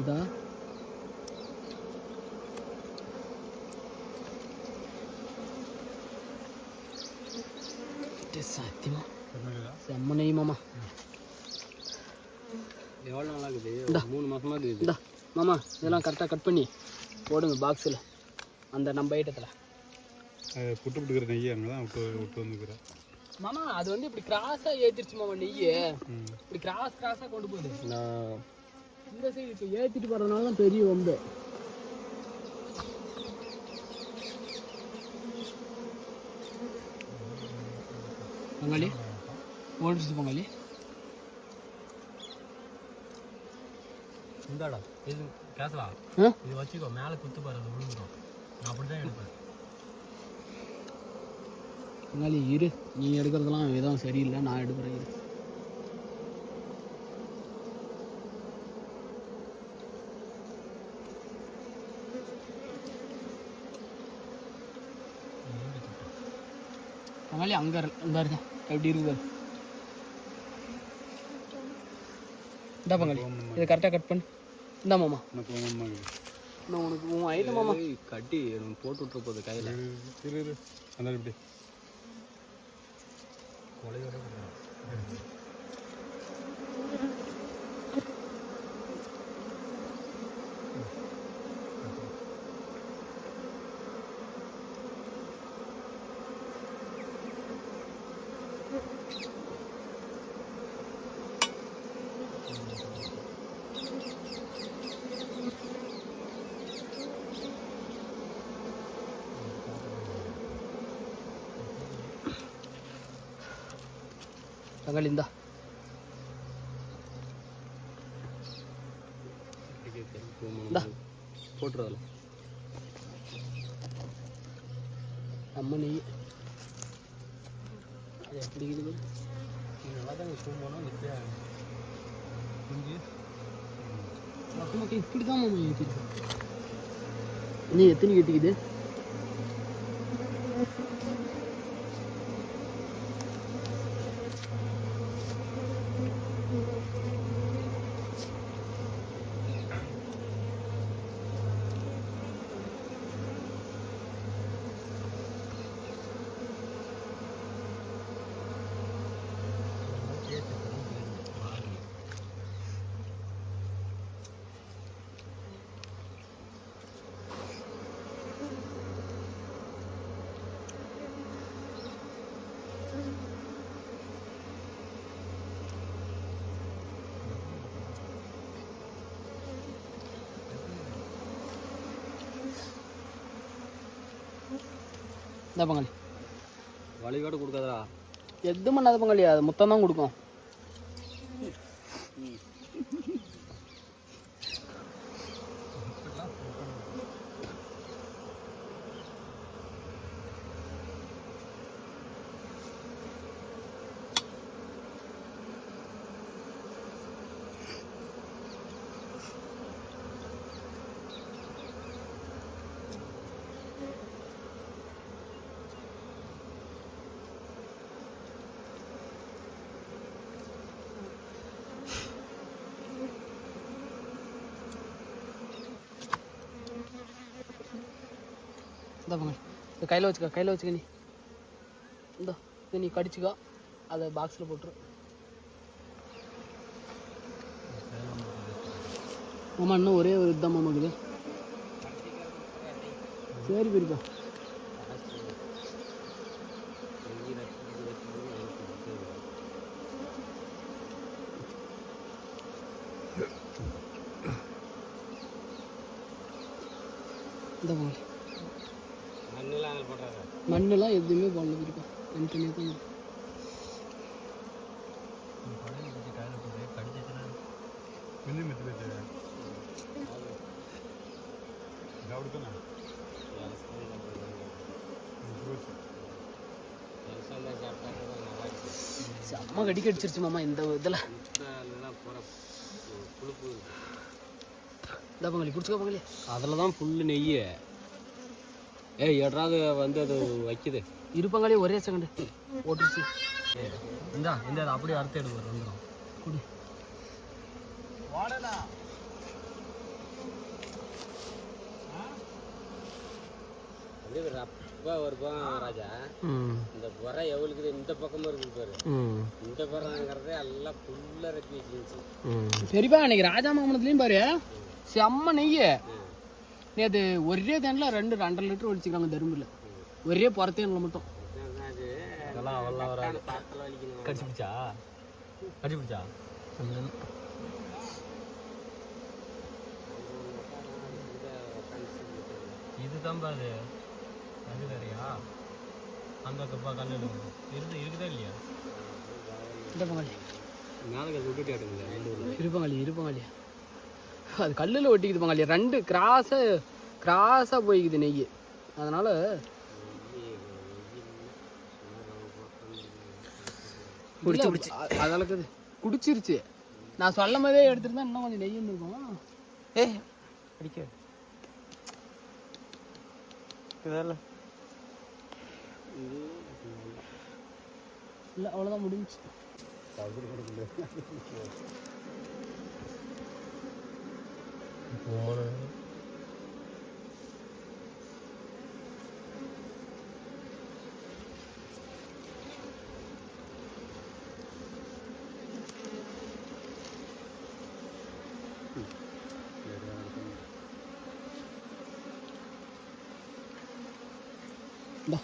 இதா சத்தியமா? செம்ம நெய் மாமா. எவ்வளோ நாளாக இருக்குது மூணு மாசமா இருக்குது இந்தா மாமா இதெல்லாம் கரெக்டாக கட் பண்ணி போடுங்க பாக்ஸில் அந்த நம்ம ஐட்டத்தில் புட்டு புட்டுக்கிற நெய்யை அங்கே தான் விட்டு விட்டு வந்துக்கிறேன். மாமா அது வந்து இப்படி கிராஸாக ஏற்றிருச்சு மாமா நெய் இப்படி கிராஸ் கிராஸாக கொண்டு போகுது. நான் இந்த சைடு இப்போ ஏற்றிட்டு போகிறதுனால தான் பெரிய வம்பு. பொங்கலி ஓடிச்சு பொங்கலி இந்தாடா இது கேசலா ஆ? இது வச்சுக்கோ மேலே குத்து பாரு அது விழுந்துடும் நான் அப்படி தான் எடுப்பேன். பொங்கலி இரு. நீ எடுக்கிறதெல்லாம் விதம் சரியில்லை. நான் எடுக்கிறேன் இரு. பொங்கலி அங்கே இருக்க எப்படி இருக்குது பாரு. இந்தா பொங்கலி இதை கரெக்டாக கட் பண்ணு. இந்தா மாமா. நான் உனக்கு உன் ஐட்டம் மாமா. கட்டி போட்டு விட்டுற போகுது கையில். இரு இரு அந்த இப்படி. கொலையோட பொங்கலி இந்தா எப்படி இருக்குது நல்லா தான் சூம் போனால் நிற்க குஞ்சு மொத்த இப்படி தான் மாமா ஏற்றிருக்கு இன்னும் எத்தனை கட்டிக்குது இந்த பங்காளி. வழிகாடு கொடுக்காதடா. எது பண்ணாத பங்காளி அது மொத்தம் தான் கொடுக்கும். இந்த பங்காளி இது கையில் வச்சுக்க கையில் வச்சுக்க நீ. இந்த இது நீ கடிச்சுக்கோ. அதை பாக்ஸில் போட்டுரு. மாமா இன்னும் ஒரே ஒரு இதுதான் மாமா சரி பெரியப்பா. இந்த பங்காளி மண்ணெல்லாம் எதுவுமே போடல இருக்கும் தனித்தனியாக தான் அம்மா கடிக்க அடிச்சிருச்சு மாமா இந்த இதில். போகிற புழுப்பு இந்த பங்காளி பிடிச்சிக்கோ பங்காளி அதில் தான் ஃபுல்லு நெய் ஏய் எட்ராது வந்து அது வைக்குது. இருப்பங்களே ஒரே செகண்டு ஓட்டுச்சு. இந்தா இந்த அப்படியே அறுத்து எடுக்க வந்துடும் குடி. அப்படியே ராஜா. இந்த புற எவ்வளோ இந்த பக்கமும் இருக்குது பாரு. இந்த புறங்கிறதே எல்லாம் ஃபுல்லாக ரெப்பி வச்சிருந்துச்சு. பெரியப்பா அன்னைக்கு ராஜா மாமனத்துலேயும் பாரு. செம்ம நெய்ய. நேற்று ஒரே தேனில் ரெண்டு ரெண்டரை லிட்டர் ஒழிச்சிக்கிறாங்க தருமபுரியில். ஒரே புறத்தேனில் மட்டும். அது கடிச்சு பிடிச்சா? கடிச்சு பிடிச்சா? இதுதான் பாரு. அது வேறையா? அந்த கப்பா கல்லு இருந்து இருக்குதா இல்லையா? இந்த பங்காளி அது ரெண்டு இருப்பங்காளி இருப்பங்காளி அது கல்லில் ஒட்டிக்குது பங்காளி ரெண்டு கிராஸை கிராஸாக போய்க்குது நெய். அதனால் குடிச்சு, குடிச்சு. அதளக்குது குடிச்சிருச்சு. நான் சொல்லும் போதே எடுத்துருந்தா இன்னும் கொஞ்சம் நெய் இருந்திருக்கும் ஏ அடிக்க. இதெல்லாம் இல்லை அவ்வளோதான் முடிஞ்சுச்சு இந்தா